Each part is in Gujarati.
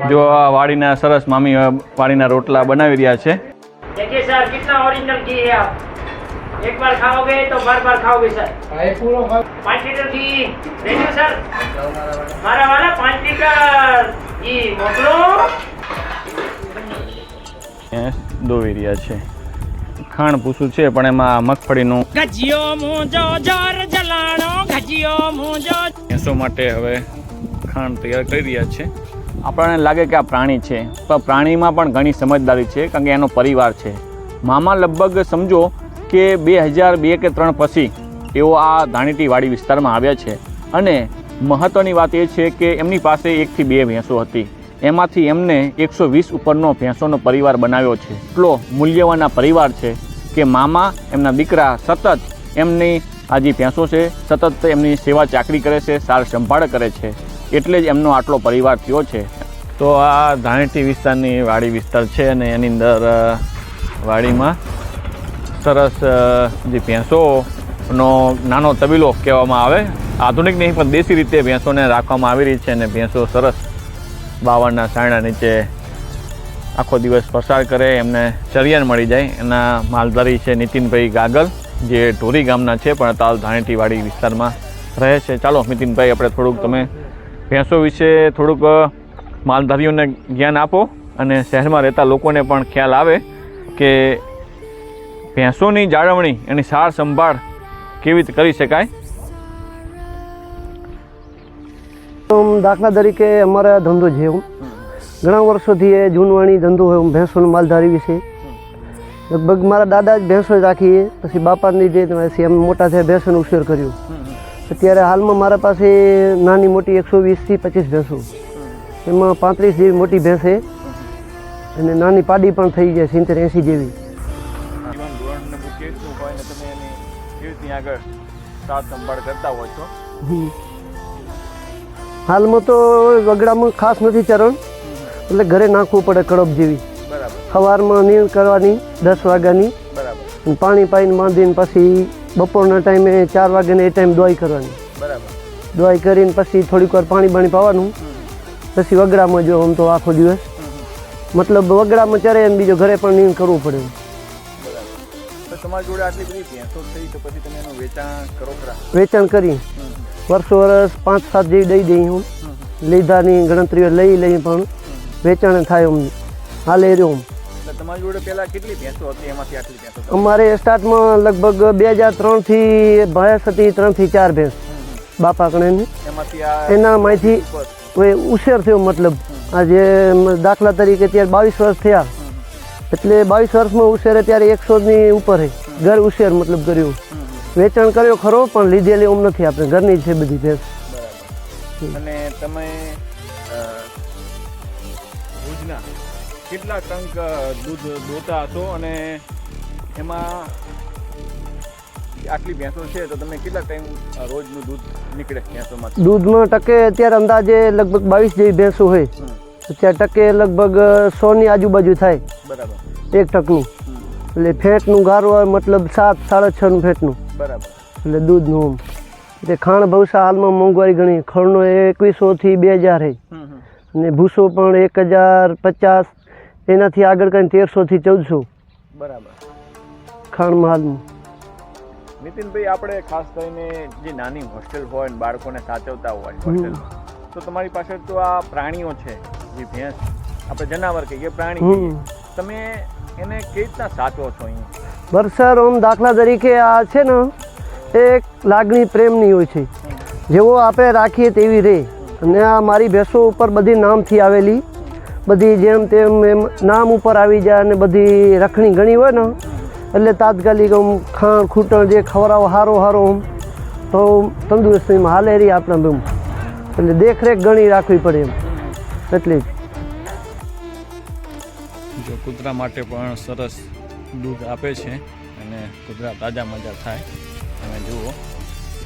જો આ વાડીના સરસ મામી અ, વાડીના રોટલા બનાવી રહ્યા છે देखिए सर कितना ओरिजिनल घी है आप एक बार खाओगे तो बार बार खाओगे सर पाँच लीटर घी रेडी सर मारा वाला पाँच लीटर घी मोकलो એ દોવી રહ્યા છે ખાણ પૂછું છે પણ એમાં મગફળીનું ગજિયો મુંજો જોર જલાણો ગજિયો મુંજો ભેંસો માટે હવે ખાંડ તૈયાર કરી રહ્યા છે આપણને લાગે કે આ પ્રાણી છે પણ પ્રાણીમાં પણ ઘણી સમજદારી છે, કારણ કે એનો પરિવાર છે. મામા લગભગ સમજો કે બે હજાર બે કે ત્રણ પછી એઓ આ ધાણીટીવાડી વિસ્તારમાં આવ્યા છે. અને મહત્ત્વની વાત એ છે કે એમની પાસે એકથી બે ભેંસો હતી. એમાંથી એમને એકસો વીસ ઉપરનો ભેંસોનો પરિવાર બનાવ્યો છે. એટલો મૂલ્યવાન પરિવાર છે કે મામા એમના દીકરા સતત એમની આ જે ભેંસો છે, સતત એમની સેવા ચાકરી કરે છે, સાર સંભાળ કરે છે. એટલે જ એમનો આટલો પરિવાર થયો છે. તો આ ધાણેટી વિસ્તારની વાડી વિસ્તાર છે અને એની અંદર વાડીમાં સરસ જે ભેંસોનો નાનો તબીલો કહેવામાં આવે. આધુનિક નહીં, પણ દેશી રીતે ભેંસોને રાખવામાં આવી રહી છે અને ભેંસો સરસ બાવળના સાયણા નીચે આખો દિવસ પસાર કરે, એમને ચરિયાણ મળી જાય. એના માલધારી છે નીતિનભાઈ ગાગલ, જે ઢોરી ગામના છે, પણ તાલ ધાણેટીવાડી વિસ્તારમાં રહે છે. ચાલો નીતિનભાઈ આપણે થોડુંક તમે ભેંસો વિશે થોડુંક માલધારીઓને જ્ઞાન આપો અને શહેરમાં રહેતા લોકોને પણ ખ્યાલ આવે કે ભેંસોની જાળવણી એની સાર સંભાળ કેવી રીતે કરી શકાય. દાખલા તરીકે અમારા ધંધો છે હું ઘણા વર્ષોથી એ જૂનવાણી ધંધો હોય હું ભેંસોનો માલધારી વિશે. લગભગ મારા દાદા જ ભેંસો જ રાખીએ પછી બાપાની જે પછી એમ મોટા થયા ભેંસોનો ઉછેર કર્યો. અત્યારે હાલમાં મારા પાસે નાની મોટી એકસો વીસથી પચીસ ભેંસો. એમાં પાંત્રીસ જેવી મોટી ભેંસ છે. અને નાની પાડી પણ થઈ જાય સિત્તેર એંસી જેવી. હાલમાં તો વગડામાં ખાસ નથી ચરણ. એટલે ઘરે નાખવું પડે કડપ જેવી. સવારમાં નીર કરવાની દસ વાગ્યાની. બરાબર પાણી પાઈને બાંધીને પછી બપોરના ટાઈમે ચાર વાગ્યાને એ ટાઈમ દોઈ કરવાની. બરાબર. દોઈ કરીને પછી થોડીક વાર પાણી બાણી પાવાનું. પછી વગડામાં જો આમ તો આખો દિવસ. મતલબ વગડામાં ચરે એમ બીજો ઘરે પણ નીંદ કરવું પડે. વેચાણ કરો વર્ષો વર્ષ પાંચ સાત જેવી દઈ દઈ હું. લીધાની ગણતરીઓ લઈ લઈ પણ વેચાણ થાય એમ હાલે રહ્યું અમારે સ્ટાર્ટમાં લગભગ બે હજાર ત્રણથી ભેંસ હતી ત્રણથી ચાર ભેંસ. બાપા કણેની એનામાંથી. હવે ઉછેર થયો મતલબ. આજે દાખલા તરીકે ત્યારે બાવીસ વર્ષ થયા. એટલે બાવીસ વર્ષમાં ઉછેરે ત્યારે એકસોની ઉપર ઘર ઉછેર મતલબ કર્યું. વેચાણ કર્યો ખરો પણ લીધેલી ઓમ નથી આપણે. ઘરની જ છે બધી ભેંસ. અને તમે ભુજના કેટલા ટંક દૂધ દોતા હતો અને એમાં આટલી ભેંસો છે તો તમે કેટલા ટાઈમ રોજનું દૂધ નીકળે ભેંસોમાં દૂધમાં ટકે અત્યારે અંદાજે લગભગ બાવીસ જેવી ભેંસો હોય. અત્યારે ટકે લગભગ સોની આજુબાજુ થાય. બરાબર. એક ટકનું. એટલે ફેટનું ગારો હોય મતલબ સાત સાડા છનું ફેટનું. બરાબર. એટલે દૂધનું આમ. એટલે ખાણ ભવસા હાલમાં મોંઘવારી ઘણી ખળનો એકવીસોથી બે હજાર. અને ભૂસો પણ એક હજાર પચાસ. એનાથી આગળ કરીને તેરસોથી ચૌદસો. બરાબર. ખાણમાં હાલમાં. નીતિનભાઈ આપણે ખાસ કરીને જે નાની હોસ્ટેલ હોય ને બાળકોને સાચવતા હોય હોસ્ટેલમાં તો તમારી પાસે તો આ પ્રાણીઓ છે જે ભેંસ આપણે જનાવર કહીએ પ્રાણી. તમે એને કેવી રીતના સાચવો છો અહીંયા વરસાદ આમ દાખલા તરીકે આ છે ને એક લાગણી પ્રેમની હોય છે. જેવો આપણે રાખીએ તેવી રહે અને આ મારી ભેંસો ઉપર બધી નામથી આવેલી બધી જેમ તેમ એમ નામ ઉપર આવી જાય અને બધી રખણી ઘણી હોય ને એટલે તાત્કાલિક આમ ખાણ ખૂટણ જે ખવડાવો હારો હારો આમ, તો તંદુરસ્તીમાં હાલે રહી આપણે એમ એટલે દેખરેખ ઘણી રાખવી પડે એમ. એટલી જો. કૂતરા માટે પણ સરસ દૂધ આપે છે અને કૂતરા તાજા મજા થાય. તમે જુઓ.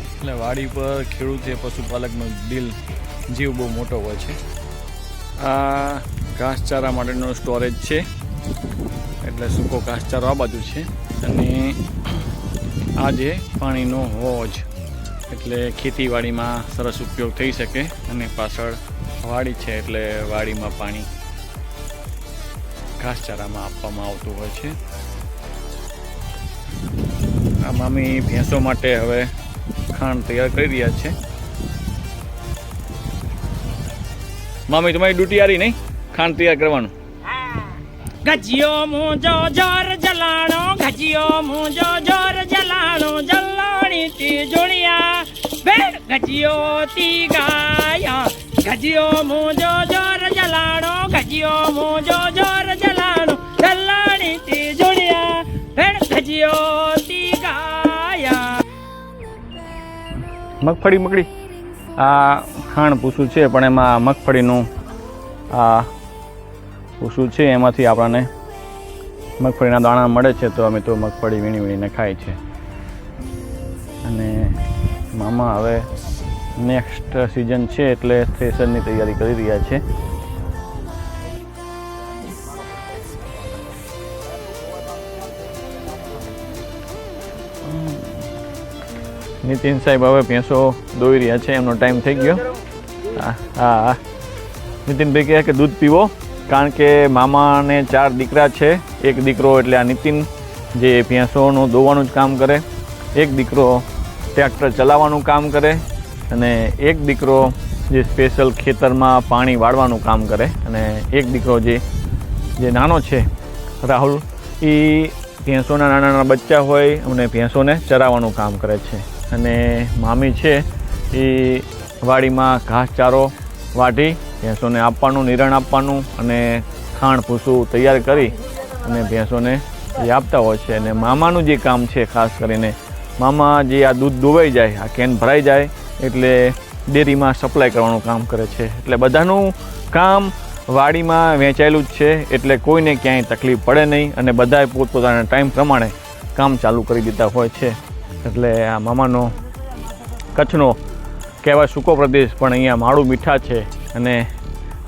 એટલે વાડી પર ખેડૂત એ પશુપાલકનો દિલ જીવ બહુ મોટો હોય છે. આ ઘાસચારા માટેનો સ્ટોરેજ છે. એટલે સૂકો ઘાસચારો આ બાજુ છે. અને આ જે પાણીનો હોજ, એટલે ખેતીવાડીમાં સરસ ઉપયોગ થઈ શકે અને પાછળ વાડી છે એટલે વાડીમાં પાણી ઘાસચારામાં આપવામાં આવતું હોય છે. આ મામી ભેંસો માટે હવે ખાંડ તૈયાર કરી રહ્યા છે. મામી, તમારી ડ્યુટી આરી નહીં? ખાંડ તૈયાર કરવાનું? ગજિયો મુંજો જોર જલાણો, ગજિયો મુંજો જોર જલાણો, જલાણી તી જોડિયા. બેડ ગજિયો તી ગાયા. ગજિયો મુંજો જોર જલાણો, ગજિયો મુંજો જોર જલાણો, જલાણી તી જોડિયા. બેડ ગજિયો તી ગાયા. મગફળી મગડી આ ખાણ પૂછું છે, પણ એમાં મગફળીનું આ ભૂસું છે, એમાંથી આપણને મગફળીના દાણા મળે છે તો અમે તો મગફળી વીણી વીણીને ખાય છે. અને મામા હવે નેક્સ્ટ સિઝન છે એટલે થ્રેસરની તૈયારી કરી રહ્યા છે. નીતિન સાહેબ હવે ભેંસો દોઈ રહ્યા છે, એમનો ટાઈમ થઈ ગયો. હા હા. નીતિનભાઈ કહે કે દૂધ પીવો. કારણ કે મામાને ચાર દીકરા છે. એક દીકરો એટલે આ નીતિન, જે ભેંસોનું દોવાનું જ કામ કરે. એક દીકરો ટ્રેક્ટર ચલાવવાનું કામ કરે અને એક દીકરો જે સ્પેશિયલ ખેતરમાં પાણી વાળવાનું કામ કરે અને એક દીકરો જે જે નાનો છે, રાહુલ, એ ભેંસોના નાના નાના બચ્ચા હોય અને ભેંસોને ચરાવવાનું કામ કરે છે. અને મામી છે એ વાડીમાં ઘાસચારો વાઢી ભેંસોને આપવાનું, નિરણ આપવાનું અને ખાણ ભૂસું તૈયાર કરી અને ભેંસોને એ આપતા હોય છે અને મામાનું જે કામ છે ખાસ કરીને, મામા જે આ દૂધ દુવાઈ જાય, આ કેન ભરાઈ જાય, એટલે ડેરીમાં સપ્લાય કરવાનું કામ કરે છે. એટલે બધાનું કામ વાડીમાં વેચાયેલું જ છે, એટલે કોઈને ક્યાંય તકલીફ પડે નહીં અને બધાએ પોતપોતાના ટાઈમ પ્રમાણે કામ ચાલુ કરી દીધા હોય છે. એટલે આ મામાનો કચ્છનો કહેવાય સૂકો પ્રદેશ, પણ અહીંયા માળું મીઠા છે અને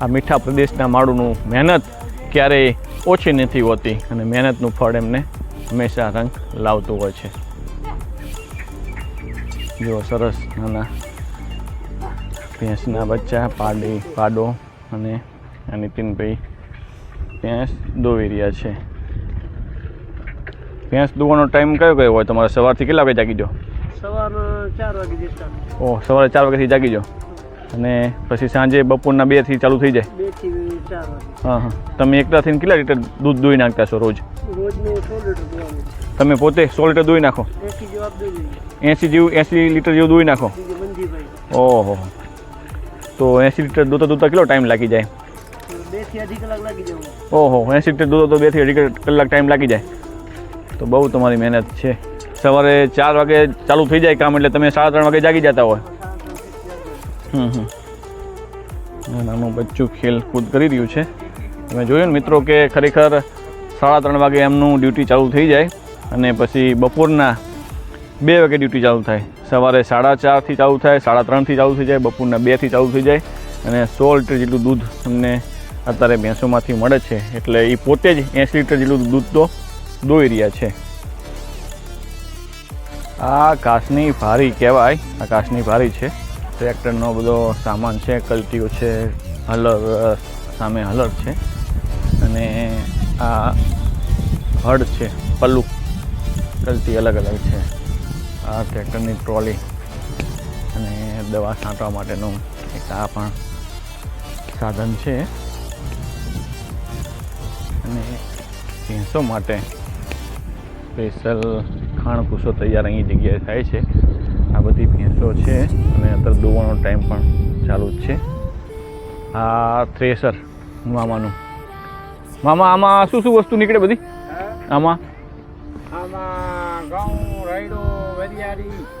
આ મીઠા પ્રદેશના માળુનું મહેનત ક્યારેય ઓછી નથી હોતી અને મહેનતનું ફળ એમને હંમેશા રંગ લાવતું હોય છે. જો સરસ નાના ભેંસના બચ્ચા, પાડી, પાડો અને આ નીતિનભાઈ ભેંસ દોવી રહ્યા છે. ભેંસ દોવાનો ટાઈમ કયો કયો હોય? તમારે સવારથી કેટલા વાગે જાગી જાઓ? સવારના ઓહ સવારે ચાર વાગ્યાથી જાગી જાઓ. અને પછી સાંજે બપોરના બેથી ચાલુ થઈ જાય. બેથી હા હા. તમે એકલા થઈને કેટલા લીટર દૂધ દોઈ નાખતા છો રોજ? તમે પોતે સો લીટર દોઈ નાખો? એસી જેવું એંસી લીટર જેવું દોઈ નાખો? ઓહો. તો એંસી લીટર દૂધતા દૂધતા કેટલો ટાઈમ લાગી જાય? બેથી ઓહો એંસી લીટર દૂધો તો બેથી અઢી કલાક ટાઈમ લાગી જાય. તો બહુ તમારી મહેનત છે. સવારે ચાર વાગે ચાલુ થઈ જાય કામ એટલે તમે સાડા ત્રણ વાગે જાગી જતા હોય. નાનું બચ્ચું ખેલકૂદ કરી રહ્યું છે. તમે જોયું ને મિત્રો કે ખરેખર સાડા ત્રણ વાગે એમનું ડ્યુટી ચાલુ થઈ જાય અને પછી બપોરના બે વાગે ડ્યુટી ચાલુ થાય. સવારે સાડા ચારથી ચાલુ થાય, સાડા ત્રણથી ચાલુ થઈ જાય, બપોરના બેથી ચાલુ થઈ જાય અને સો લીટર જેટલું દૂધ તમને અત્યારે ભેંસોમાંથી મળે છે. એટલે એ પોતે જ એંસી લીટર જેટલું દૂધ તો દોઈ રહ્યા છે. આ કાચની ભારી કહેવાય આ કાચની ભારી છે. ટ્રેક્ટરનો બધો સામાન છે, કલટીઓ છે, હલર સામે હલર છે. અને આ હળ છે, પલ્લુ. કલટી અલગ અલગ છે. આ ટ્રેક્ટરની ટ્રોલી અને દવા છાંટવા માટેનું એક આ પણ સાધન છે. અને ભેંસો માટે સ્પેશિયલ ખાણ ભૂસો તૈયાર અહીં જગ્યાએ થાય છે. આ બધી ભેંસો છે અને અત્યારે દોવાનો ટાઈમ પણ ચાલુ જ છે. આ થ્રેસર મામાનું. મામા આમાં શું શું વસ્તુ નીકળે બધી? આમાં?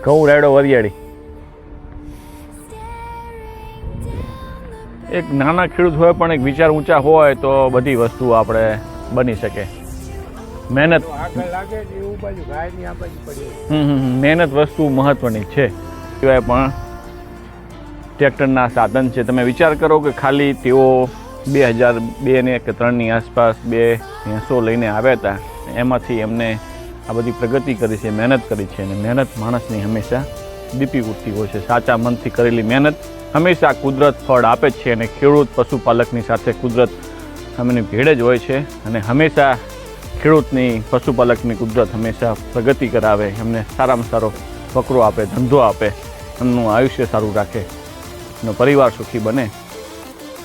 ઘઉં રાયડો વરિયાળી. એક નાના ખેડૂત હોય પણ એક વિચાર ઊંચા હોય તો બધી વસ્તુ આપણે બની શકે. મહેનત. મહેનત વસ્તુ મહત્વની છે. સિવાય પણ ટ્રેક્ટરના સાધન છે. તમે વિચાર કરો કે ખાલી તેઓ બે હજાર બે ને કે ત્રણની આસપાસ બે ભેંસો લઈને આવ્યા હતા. એમાંથી એમને આ બધી પ્રગતિ કરી છે મહેનત કરી છે. અને મહેનત માણસની હંમેશા દીપી ઉઠતી હોય છે. સાચા મનથી કરેલી મહેનત હંમેશા કુદરત ફળ આપે જ છે. અને ખેડૂત પશુપાલકની સાથે કુદરત એમની ભેડ જ હોય છે. અને હંમેશા ખેડૂતની પશુપાલકની કુદરત હંમેશા પ્રગતિ કરાવે, એમને સારામાં સારો ફકરો આપે, ધંધો આપે, એમનું આયુષ્ય સારું રાખે એનો પરિવાર સુખી બને.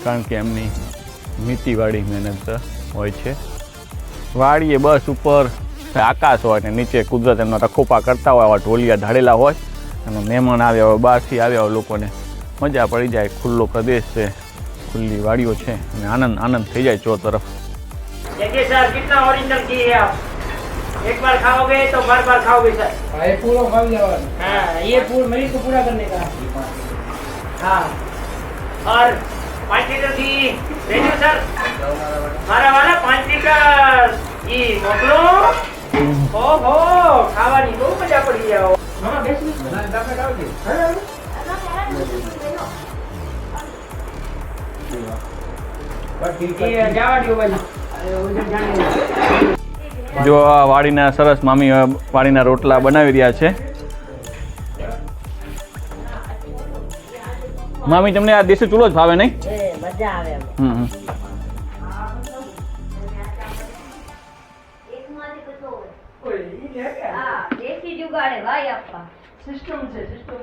કારણ કે એમની નીતિવાળી મહેનત હોય છે. વાડીએ બસ ઉપર આકાશ હોય ને નીચે કુદરત એમનો રખોપા કરતા હોય, આવા ઢોલિયા ઢાળેલા હોય, અને મહેમાન આવ્યા હોય, બહારથી આવ્યા હોય લોકોને, મજા પડી જાય. ખુલ્લો પ્રદેશ છે, ખુલ્લી વાડીઓ છે, અને આનંદ આનંદ થઈ જાય ચો તરફ. देखिए सर कितना ओरिजिनल घी है आप एक बार खाओगे तो बार बार खाओगे सर ये पूरा खा जावा हाँ ये पूरा मेरी को पूरा करने का हाँ और पाँच लीटर घी भेजो सर મારા વાલા પાંચ લીટર ઘી મોકલો ઓહો ખાવાની બહુ મજા પડી જાઓ હા બેસી એ જવા દ્યો બાજુ જો આ વાડીના સરસ મામી વાડીના રોટલા બનાવી રહ્યા છે. મામી તમને આ દેશી ચૂલો જ ભાવે નહીં? મજા આવે હમ સિસ્ટમ છે સિસ્ટમ